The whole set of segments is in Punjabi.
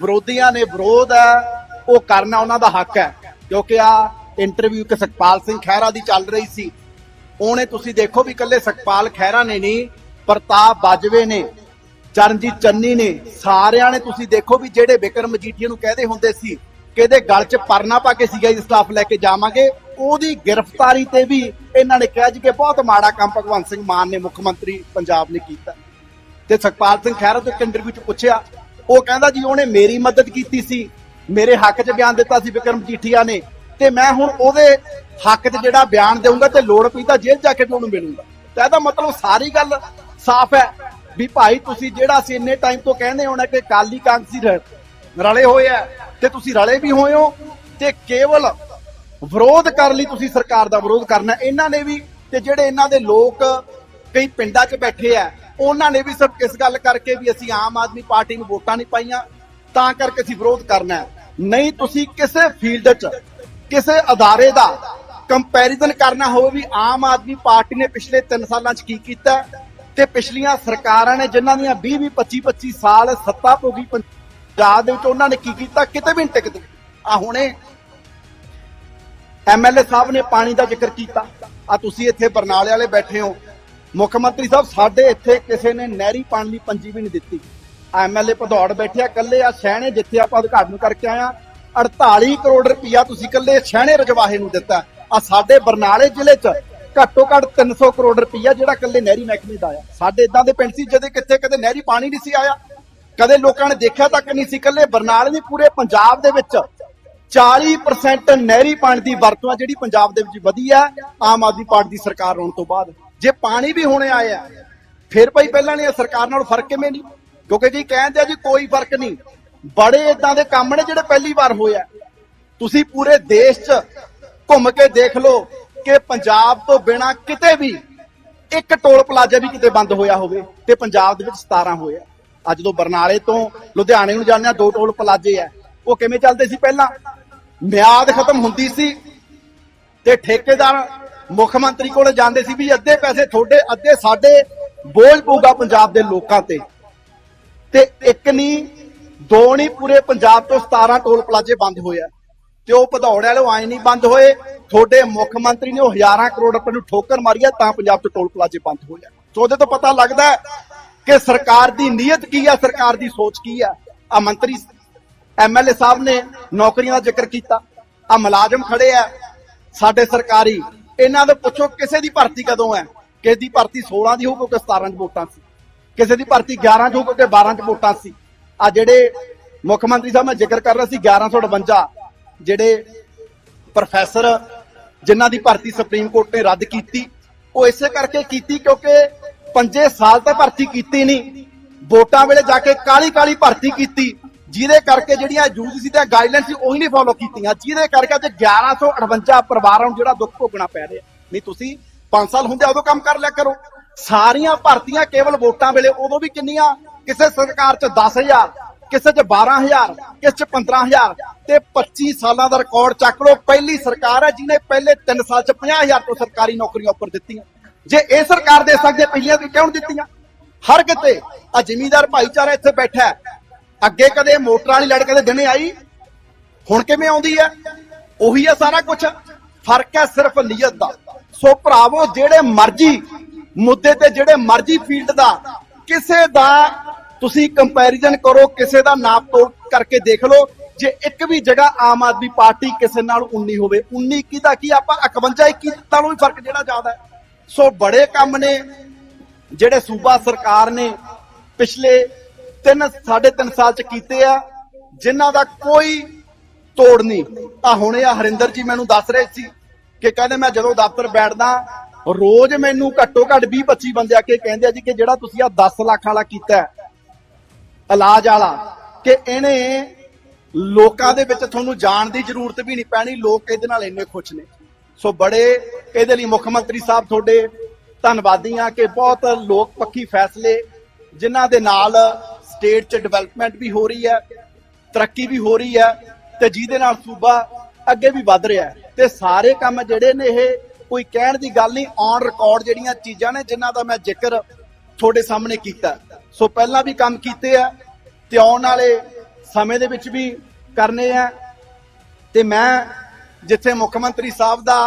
ਵਿਰੋਧੀਆਂ ਨੇ ਵਿਰੋਧ ਹੈ, ਉਹ ਕਰਨਾ ਉਹਨਾਂ ਦਾ ਹੱਕ ਹੈ। ਕਿਉਂਕਿ ਆ ਇੰਟਰਵਿਊ ਕਿ ਸੁਖਪਾਲ ਸਿੰਘ ਖਹਿਰਾ ਦੀ ਚੱਲ ਰਹੀ ਸੀ। ਉਹਨੇ ਤੁਸੀਂ ਦੇਖੋ ਵੀ ਇਕੱਲੇ ਸੁਖਪਾਲ ਖਹਿਰਾ ਨੇ ਨਹੀਂ, ਪ੍ਰਤਾਪ ਬਾਜਵੇ ਨੇ, ਚਰਨਜੀਤ ਚੰਨੀ ਨੇ, ਸਾਰਿਆਂ ਨੇ ਤੁਸੀਂ ਦੇਖੋ ਵੀ ਜਿਹੜੇ ਵਿਕਰਮ ਮਜੀਠੀਆ ਨੂੰ ਕਹਦੇ ਹੁੰਦੇ ਸੀ ਕਿ ਇਹਦੇ ਗਲ 'ਚ ਪਰਨਾ ਪਾ ਕੇ ਸੀਗਾ ਸਟਾਫ ਲੈ ਕੇ ਜਾਵਾਂਗੇ, ਉਹਦੀ ਗ੍ਰਿਫਤਾਰੀ ਤੇ ਵੀ ਇਹਨਾਂ ਨੇ ਕਿਹਾ ਜੀ ਕਿ ਬਹੁਤ ਮਾੜਾ ਕੰਮ ਭਗਵੰਤ ਸਿੰਘ ਮਾਨ ਨੇ ਮੁੱਖ ਮੰਤਰੀ ਪੰਜਾਬ ਨੇ ਕੀਤਾ। ਤੇ ਸੁਖਪਾਲ ਸਿੰਘ ਖਹਿਰਾ ਤੋਂ ਇੱਕ ਇੰਟਰਵਿਊ 'ਚ ਪੁੱਛਿਆ ਉਹ ਕਹਿੰਦਾ ਜੀ ਉਹਨੇ ਮੇਰੀ ਮਦਦ ਕੀਤੀ ਸੀ, ਮੇਰੇ ਹੱਕ 'ਚ ਬਿਆਨ ਦਿੱਤਾ ਸੀ ਵਿਕਰਮ ਜੀਠੀਆ ਨੇ, ਤੇ ਮੈਂ ਹੁਣ ਉਹਦੇ ਹੱਕ 'ਚ ਜਿਹੜਾ ਬਿਆਨ ਦੇਵਾਂਗਾ ਤੇ ਲੋੜ ਪਈ ਤਾਂ ਜੇਲ੍ਹ ਜਾ ਕੇ ਤੁਹਾਨੂੰ ਮਿਲੂੰਗਾ। ਤਾਂ ਇਹਦਾ ਮਤਲਬ ਸਾਰੀ ਗੱਲ ਸਾਫ਼ ਹੈ ਵੀ ਭਾਈ ਤੁਸੀਂ ਜਿਹੜਾ ਸੀ ਇੰਨੇ ਟਾਈਮ ਤੋਂ ਕਹਿੰਦੇ ਹੋਣਾ ਕਿ ਕਾਲੀ ਕਾਂਗਸੀ ਰਲੇ ਹੋਏ ਆ ਤੇ ਤੁਸੀਂ ਰਲੇ ਵੀ ਹੋਏ ਹੋ ਤੇ ਕੇਵਲ ਵਿਰੋਧ ਕਰਨ ਲਈ ਤੁਸੀਂ ਸਰਕਾਰ ਦਾ ਵਿਰੋਧ ਕਰਨਾ ਇਹਨਾਂ ਨੇ ਵੀ ਤੇ ਜਿਹੜੇ ਇਹਨਾਂ ਦੇ ਲੋਕ ਕਈ ਪਿੰਡਾਂ 'ਚ ਬੈਠੇ ਆ ਉਹਨਾਂ ਨੇ ਵੀ ਸਭ ਇਸ ਗੱਲ ਕਰਕੇ ਵੀ ਅਸੀਂ ਆਮ ਆਦਮੀ ਪਾਰਟੀ ਨੂੰ ਵੋਟਾਂ ਨਹੀਂ ਪਾਈਆਂ, ਤਾਂ ਕਰਕੇ ਅਸੀਂ ਵਿਰੋਧ ਕਰਨਾ ਨਹੀਂ, ਤੁਸੀਂ ਕਿਸੇ ਫੀਲਡ 'ਚ ਕਿਸੇ ਅਦਾਰੇ ਦਾ ਕੰਪੈਰੀਜ਼ਨ ਕਰਨਾ ਹੋਵੇ ਵੀ ਆਮ ਆਦਮੀ ਪਾਰਟੀ ਨੇ ਪਿਛਲੇ 3 ਸਾਲਾਂ 'ਚ ਕੀ ਕੀਤਾ ਤੇ ਪਿਛਲੀਆਂ ਸਰਕਾਰਾਂ ਨੇ ਜਿਨ੍ਹਾਂ ਦੀਆਂ 20 20 25 25 ਸਾਲ ਸੱਤਾ ਭੋਗੀ ਪੰਜਾਬ ਦੇ ਵਿੱਚ ਉਹਨਾਂ ਨੇ ਕੀ ਕੀਤਾ? ਕਿਤੇ ਵੀ ਨਹੀਂ ਟਿਕਦੇ। ਆ ਹੁਣੇ ਐਮਐਲਏ ਸਾਹਿਬ ਨੇ ਪਾਣੀ ਦਾ ਜ਼ਿਕਰ ਕੀਤਾ। ਆ ਤੁਸੀਂ ਇੱਥੇ ਬਰਨਾਲੇ ਵਾਲੇ ਬੈਠੇ ਹੋ। ਮੁੱਖ ਮੰਤਰੀ ਸਾਹਿਬ, ਸਾਡੇ ਇੱਥੇ ਕਿਸੇ ਨੇ ਨਹਿਰੀ ਪਾਣੀ ਦੀ ਪੰਜੀ ਵੀ ਨਹੀਂ ਦਿੱਤੀ। ਐਮਐਲਏ ਭਦੌੜ ਬੈਠਿਆ ਕੱਲੇ ਆ ਸਹਿਣੇ ਜਿੱਥੇ ਆਪਾਂ ਉਦਘਾਟਨ ਕਰਕੇ ਆਇਆ 48 ਕਰੋੜ ਰੁਪਇਆ ਤੁਸੀਂ ਕੱਲੇ ਸਹਿਣੇ ਰਜਵਾਹੇ ਨੂੰ ਦਿੱਤਾ। ਆ ਸਾਡੇ ਬਰਨਾਲੇ ਜ਼ਿਲ੍ਹੇ 'ਚ ਘੱਟੋ ਘੱਟ 300 ਕਰੋੜ ਰੁਪਇਆ ਜਿਹੜਾ ਕੱਲੇ ਨਹਿਰੀ ਮਹਿਕਮੇ ਦਾ ਆਇਆ। ਸਾਡੇ ਇਦਾਂ ਦੇ ਪਿੰਡ ਸੀ ਜਿਹਦੇ ਕਿੱਥੇ ਕਦੇ ਨਹਿਰੀ ਪਾਣੀ ਨਹੀਂ ਸੀ ਆਇਆ, ਕਦੇ ਲੋਕਾਂ ਨੇ ਦੇਖਿਆ ਤੱਕ ਨਹੀਂ ਸੀ। ਕੱਲੇ ਬਰਨਾਲੇ ਨਹੀਂ, ਪੂਰੇ ਪੰਜਾਬ ਦੇ ਵਿੱਚ 40% ਨਹਿਰੀ ਪਾਣੀ ਦੀ ਵਰਤੋਂ ਆ, ਜਿਹੜੀ ਪੰਜਾਬ ਦੇ ਵਿੱਚ ਵਧੀ ਆ, ਆਮ ਆਦਮੀ ਪਾਰਟੀ ਦੀ ਸਰਕਾਰ ਆਉਣ ਤੋਂ ਬਾਅਦ। ਜੇ ਪਾਣੀ ਵੀ ਹੋਣੇ ਆਇਆ, ਫਿਰ ਭਾਈ ਪਹਿਲਾਂ ਨੇ ਸਰਕਾਰ ਨਾਲ ਫ਼ਰਕ ਕਿਵੇਂ ਨਹੀਂ? ਕਿਉਂਕਿ ਜੀ ਕਹਿੰਦੇ ਆ ਜੀ ਕੋਈ ਫ਼ਰਕ ਨਹੀਂ। ਬੜੇ ਇਦਾਂ ਦੇ ਕੰਮ ਨੇ ਜਿਹੜੇ ਪਹਿਲੀ ਵਾਰ ਹੋਇਆ। ਤੁਸੀਂ ਪੂਰੇ ਦੇਸ਼ 'ਚ ਘੁੰਮ ਕੇ ਦੇਖ ਲਓ ਕਿ ਪੰਜਾਬ ਤੋਂ ਬਿਨਾ ਕਿਤੇ ਵੀ ਇੱਕ ਟੋਲ ਪਲਾਜ਼ਾ ਵੀ ਕਿਤੇ ਬੰਦ ਹੋਇਆ ਹੋਵੇ ਤੇ ਪੰਜਾਬ ਦੇ ਵਿੱਚ 17 ਹੋਇਆ। ਅੱਜ ਤੋਂ ਬਰਨਾਲੇ ਤੋਂ ਲੁਧਿਆਣੇ ਨੂੰ ਜਾਂਦੇ ਆ, ਦੋ ਟੋਲ ਪਲਾਜ਼ੇ ਆ। ਉਹ ਕਿਵੇਂ ਚੱਲਦੇ ਸੀ ਪਹਿਲਾਂ? ਮਿਆਦ ਖਤਮ ਹੁੰਦੀ ਸੀ ਤੇ ਠੇਕੇਦਾਰ ਮੁੱਖ ਮੰਤਰੀ ਕੋਲ ਜਾਂਦੇ ਸੀ ਵੀ ਅੱਧੇ ਪੈਸੇ ਤੁਹਾਡੇ, ਅੱਧੇ ਸਾਡੇ ਬੋਝ ਪਊਗਾ ਪੰਜਾਬ ਦੇ ਲੋਕਾਂ ਤੇ। ਤੇ ਇੱਕ ਨਹੀਂ ਦੋ ਨਹੀਂ ਪੂਰੇ ਪੰਜਾਬ ਤੋਂ 17 ਟੋਲ ਪਲਾਜ਼ੇ ਬੰਦ ਹੋਏ ਆ। ਤੇ ਉਹ ਭਦੌੜ ਵਾਲੇ ਆਏ ਨਹੀਂ ਬੰਦ ਹੋਏ। ਤੁਹਾਡੇ ਮੁੱਖ ਮੰਤਰੀ ਨੇ ਉਹ ਹਜ਼ਾਰਾਂ ਕਰੋੜ ਰੁਪਏ ਨੂੰ ਠੋਕਰ ਮਾਰੀ ਆ, ਤਾਂ ਪੰਜਾਬ ਤੋਂ ਟੋਲ ਪਲਾਜ਼ੇ ਬੰਦ ਹੋਏ ਆ। ਸੋ ਉਹਦੇ ਤੋਂ ਪਤਾ ਲੱਗਦਾ ਕਿ ਸਰਕਾਰ ਦੀ ਨੀਅਤ ਕੀ ਆ, ਸਰਕਾਰ ਦੀ ਸੋਚ ਕੀ ਆ? ਆ ਮੰਤਰੀ ਐਮਐਲਏ ਸਾਹਿਬ ਨੇ ਨੌਕਰੀਆਂ ਦਾ ਜ਼ਿਕਰ ਕੀਤਾ। ਆ ਮੁਲਾਜ਼ਮ ਖੜੇ ਆ। ਸਾਡੇ ਸਰਕਾਰੀ ਇਹਨਾਂ ਤੋਂ ਪੁੱਛੋ ਕਿਸੇ ਦੀ ਭਰਤੀ ਕਦੋਂ ਹੈ? ਕਿਸੇ ਦੀ ਭਰਤੀ 16 ਦੀ ਹੋਊ ਕਿਉਂਕਿ 17 ਚ ਵੋਟਾਂ ਸੀ। ਕਿਸੇ ਦੀ ਭਰਤੀ 11 ਚ ਹੋਊ ਕਿਉਂਕਿ 12 ਚ ਵੋਟਾਂ ਸੀ। ਆ ਜਿਹੜੇ ਮੁੱਖ ਮੰਤਰੀ ਸਾਹਿਬ ਮੈਂ ਜ਼ਿਕਰ ਕਰ ਰਿਹਾ ਸੀ 1158 ਜਿਹੜੇ ਪ੍ਰੋਫੈਸਰ ਜਿਨ੍ਹਾਂ ਦੀ ਭਰਤੀ ਸੁਪਰੀਮ ਕੋਰਟ ਨੇ ਰੱਦ ਕੀਤੀ, ਉਹ ਇਸੇ ਕਰਕੇ ਕੀਤੀ ਕਿਉਂਕਿ ਪੰਜੇ ਸਾਲ ਤਾਂ ਭਰਤੀ ਕੀਤੀ ਨਹੀਂ। ਵੋਟਾਂ ਵੇਲੇ ਜਾ ਕੇ ਕਾਲੀ ਕਾਲੀ ਭਰਤੀ ਕੀਤੀ। ਜਿਹਦੇ ਕਰਕੇ ਜਿਹੜੀਆਂ ਯੂਜੀਸੀ ਦੀਆਂ ਗਾਈਡਲਾਈਨ ਸੀ, ਉਹੀ ਨਹੀਂ ਫੋਲੋ ਕੀਤੀਆਂ। ਜਿਹਦੇ ਕਰਕੇ ਅੱਜ 1158 ਪਰਿਵਾਰਾਂ ਨੂੰ ਜਿਹੜਾ ਦੁੱਖ ਭੋਗਣਾ ਪੈ ਰਿਹਾ। ਨਹੀਂ, ਤੁਸੀਂ 5 ਸਾਲ ਹੁੰਦੇ ਉਦੋਂ ਕੰਮ ਕਰ ਲਿਆ ਕਰੋ। ਸਾਰੀਆਂ ਭਰਤੀਆਂ ਕੇਵਲ ਵੋਟਾਂ ਵੇਲੇ, ਉਦੋਂ ਵੀ ਕਿੰਨੀਆਂ? ਕਿਸੇ ਸਰਕਾਰ 'ਚ 10000 ਕਿਸੇ 'ਚ 12000 ਕਿਸੇ 'ਚ 15000 ਤੇ 25 ਸਾਲਾਂ ਦਾ ਰਿਕਾਰਡ ਚੱਕ ਲਓ। ਪਹਿਲੀ ਸਰਕਾਰ ਹੈ ਜਿਹਨੇ ਪਹਿਲੇ 3 ਸਾਲ 'ਚ 50000 ਤੋਂ ਸਰਕਾਰੀ ਨੌਕਰੀਆਂ ਉੱਪਰ ਦਿੱਤੀਆਂ। ਜੇ ਇਹ ਸਰਕਾਰ ਦੇ ਸਕਦੇ, ਪਹਿਲੀਆਂ ਤੇ ਕਿਉਂ ਦਿੱਤੀਆਂ? ਹਰ ਕਿਤੇ ਆ ਜ਼ਿਮੀਂਦਾਰ ਭਾਈਚਾਰਾ ਇੱਥੇ ਬੈਠਾ ਅੱਗੇ ਕਦੇ ਮੋਟਰਾਂ ਵਾਲੀ ਲੜ ਕਦੇ ਦਿਨੇ ਆਈ? ਹੁਣ ਕਿਵੇਂ ਆਉਂਦੀ ਹੈ ਉਹੀ ਹੈ ਸਾਰਾ ਕੁਝ ਫ਼ਰਕ ਹੈ ਸਿਰਫ ਨੀਅਤ ਦਾ। ਸੋ ਭਰਾਵੋ, ਜਿਹੜੇ ਮਰਜ਼ੀ ਮੁੱਦੇ ਤੇ ਜਿਹੜੇ ਮਰਜ਼ੀ ਫੀਲਡ ਦਾ, ਕਿਸੇ ਦਾ ਤੁਸੀਂ ਕੰਪੈਰੀਜ਼ਨ ਕਰੋ, ਕਿਸੇ ਦਾ ਨਾਪ ਤੋਲ ਕਰਕੇ ਦੇਖ ਲਓ। ਜੇ ਇੱਕ ਵੀ ਜਗ੍ਹਾ ਆਮ ਆਦਮੀ ਪਾਰਟੀ ਕਿਸੇ ਨਾਲ 19 ਹੋਵੇ 19 ਕੀ ਦਾ ਕੀ? ਆਪਾਂ 51 21 ਨਾਲੋਂ ਵੀ ਫ਼ਰਕ ਜਿਹੜਾ ਜ਼ਿਆਦਾ ਹੈ। ਸੋ ਬੜੇ ਕੰਮ ਨੇ, ਜਿਹੜੇ ਸੂਬਾ ਸਰਕਾਰ ਨੇ ਪਿਛਲੇ 3 3.5 ਸਾਲ ਚ ਕੀਤੇ ਆ, ਜਿਨ੍ਹਾਂ ਦਾ ਕੋਈ ਤੋੜ ਨਹੀਂ। ਆ ਹੁਣੇ ਆ ਹਰਿੰਦਰ ਜੀ ਮੈਨੂੰ ਦੱਸ ਰਹੇ ਸੀ ਕਿ ਕਹਿੰਦੇ ਮੈਂ ਜਦੋਂ ਦਫ਼ਤਰ ਬੈਠਦਾ, ਰੋਜ਼ ਮੈਨੂੰ ਘੱਟੋ ਘੱਟ 20 25 ਬੰਦੇ ਆ ਕੇ ਕਹਿੰਦੇ ਆ ਜੀ ਕਿ ਜਿਹੜਾ ਤੁਸੀਂ ਆ 10 ਲੱਖ ਵਾਲਾ ਕੀਤਾ ਇਲਾਜ ਵਾਲਾ, ਕਿ ਇਹਨੇ ਲੋਕਾਂ ਦੇ ਵਿੱਚ ਤੁਹਾਨੂੰ ਜਾਣ ਦੀ ਜ਼ਰੂਰਤ ਵੀ ਨਹੀਂ ਪੈਣੀ, ਲੋਕ ਇਹਦੇ ਨਾਲ ਇੰਨੇ ਖੁਸ਼ ਨੇ। ਸੋ ਬੜੇ ਇਹਦੇ ਲਈ ਮੁੱਖ ਮੰਤਰੀ ਸਾਹਿਬ ਤੁਹਾਡੇ ਧੰਨਵਾਦੀ ਆ ਕਿ ਬਹੁਤ ਲੋਕ ਪੱਖੀ ਫੈਸਲੇ ਜਿਨ੍ਹਾਂ ਦੇ ਨਾਲ ਸਟੇਟ 'ਚ ਡਿਵੈਲਪਮੈਂਟ ਵੀ ਹੋ ਰਹੀ ਹੈ, ਤਰੱਕੀ ਵੀ ਹੋ ਰਹੀ ਹੈ ਤੇ ਜਿਹਦੇ ਨਾਲ ਸੂਬਾ ਅੱਗੇ ਵੀ ਵਧ ਰਿਹਾ ਹੈ। ਤੇ ਸਾਰੇ ਕੰਮ ਜਿਹੜੇ ਨੇ ਇਹ ਕੋਈ ਕਹਿਣ ਦੀ ਗੱਲ ਨਹੀਂ ਔਨ ਰਿਕਾਰਡ ਜਿਹੜੀਆਂ ਚੀਜ਼ਾਂ ਨੇ ਜਿਨ੍ਹਾਂ ਦਾ ਮੈਂ ਜ਼ਿਕਰ ਤੁਹਾਡੇ ਸਾਹਮਣੇ ਕੀਤਾ। ਸੋ ਪਹਿਲਾਂ ਵੀ ਕੰਮ ਕੀਤੇ ਆ ਤੇ ਆਉਣ ਵਾਲੇ ਸਮੇਂ ਦੇ ਵਿੱਚ ਵੀ ਕਰਨੇ ਆ। ਤੇ ਮੈਂ ਜਿੱਥੇ ਮੁੱਖ ਮੰਤਰੀ ਸਾਹਿਬ ਦਾ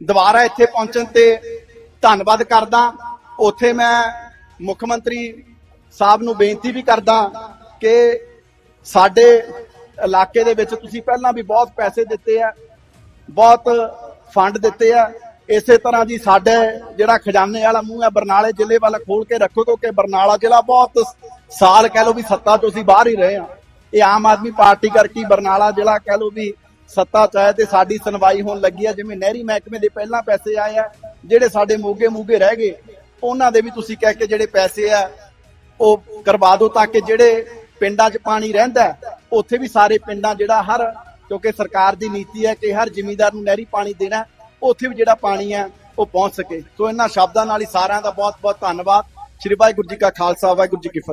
ਦੁਬਾਰਾ ਇੱਥੇ ਪਹੁੰਚਣ ਤੇ ਧੰਨਵਾਦ ਕਰਦਾ, ਉੱਥੇ ਮੈਂ ਮੁੱਖ ਮੰਤਰੀ ਸਾਹਿਬ ਨੂੰ ਬੇਨਤੀ ਵੀ ਕਰਦਾ ਕਿ ਸਾਡੇ ਇਲਾਕੇ ਦੇ ਵਿੱਚ ਤੁਸੀਂ ਪਹਿਲਾਂ ਵੀ ਬਹੁਤ ਪੈਸੇ ਦਿੱਤੇ ਆ, ਬਹੁਤ ਫੰਡ ਦਿੱਤੇ ਆ। ਇਸੇ ਤਰ੍ਹਾਂ ਜੀ ਸਾਡੇ ਜਿਹੜਾ ਖਜ਼ਾਨੇ ਵਾਲਾ ਮੂੰਹ ਹੈ ਬਰਨਾਲੇ ਜ਼ਿਲ੍ਹੇ ਵੱਲ ਖੋਲ ਕੇ ਰੱਖੋ, ਕਿਉਂਕਿ ਬਰਨਾਲਾ ਜ਼ਿਲ੍ਹਾ ਬਹੁਤ ਸਾਲ ਕਹਿ ਲਓ ਵੀ ਸੱਤਾ ਤੋਂ ਅਸੀਂ ਬਾਹਰ ਹੀ ਰਹੇ ਆ ਇਹ ਆਮ ਆਦਮੀ ਪਾਰਟੀ ਕਰਕੇ ਬਰਨਾਲਾ ਜ਼ਿਲ੍ਹਾ ਕਹਿ ਲਓ ਵੀ ਸੱਤਾ ਚ ਆਇਆ ਤੇ ਸਾਡੀ ਸੁਣਵਾਈ ਹੋਣ ਲੱਗੀ ਆ। ਜਿਵੇਂ ਨਹਿਰੀ ਮਹਿਕਮੇ ਦੇ ਪਹਿਲਾਂ ਪੈਸੇ ਆਏ ਆ, ਜਿਹੜੇ ਸਾਡੇ ਮੋਗੇ ਮੂਗੇ ਰਹਿ ਗਏ, ਉਹਨਾਂ ਦੇ ਵੀ ਤੁਸੀਂ ਕਹਿ ਕੇ ਜਿਹੜੇ ਪੈਸੇ ਆ ਉਹ ਕਰਵਾ ਦਿਓ ਤਾਂ ਕਿ ਜਿਹੜੇ ਪਿੰਡਾਂ 'ਚ ਪਾਣੀ ਰਹਿੰਦਾ ਉੱਥੇ ਵੀ ਸਾਰੇ ਪਿੰਡਾਂ ਜਿਹੜਾ ਹਰ, ਕਿਉਂਕਿ ਸਰਕਾਰ ਦੀ ਨੀਤੀ ਹੈ ਕਿ ਹਰ ਜ਼ਿਮੀਂਦਾਰ ਨੂੰ ਨਹਿਰੀ ਪਾਣੀ ਦੇਣਾ ਉੱਥੇ ਵੀ ਜਿਹੜਾ ਪਾਣੀ ਹੈ ਉਹ ਪਹੁੰਚ ਸਕੇ। ਸੋ ਇਹਨਾਂ ਸ਼ਬਦਾਂ ਨਾਲ ਹੀ ਸਾਰਿਆਂ ਦਾ ਬਹੁਤ ਬਹੁਤ ਧੰਨਵਾਦ। ਸ਼੍ਰੀ ਵਾਹਿਗੁਰੂ ਜੀ ਕਾ ਖਾਲਸਾ, ਵਾਹਿਗੁਰੂ ਜੀ ਕੀ ਫਤਿਹ।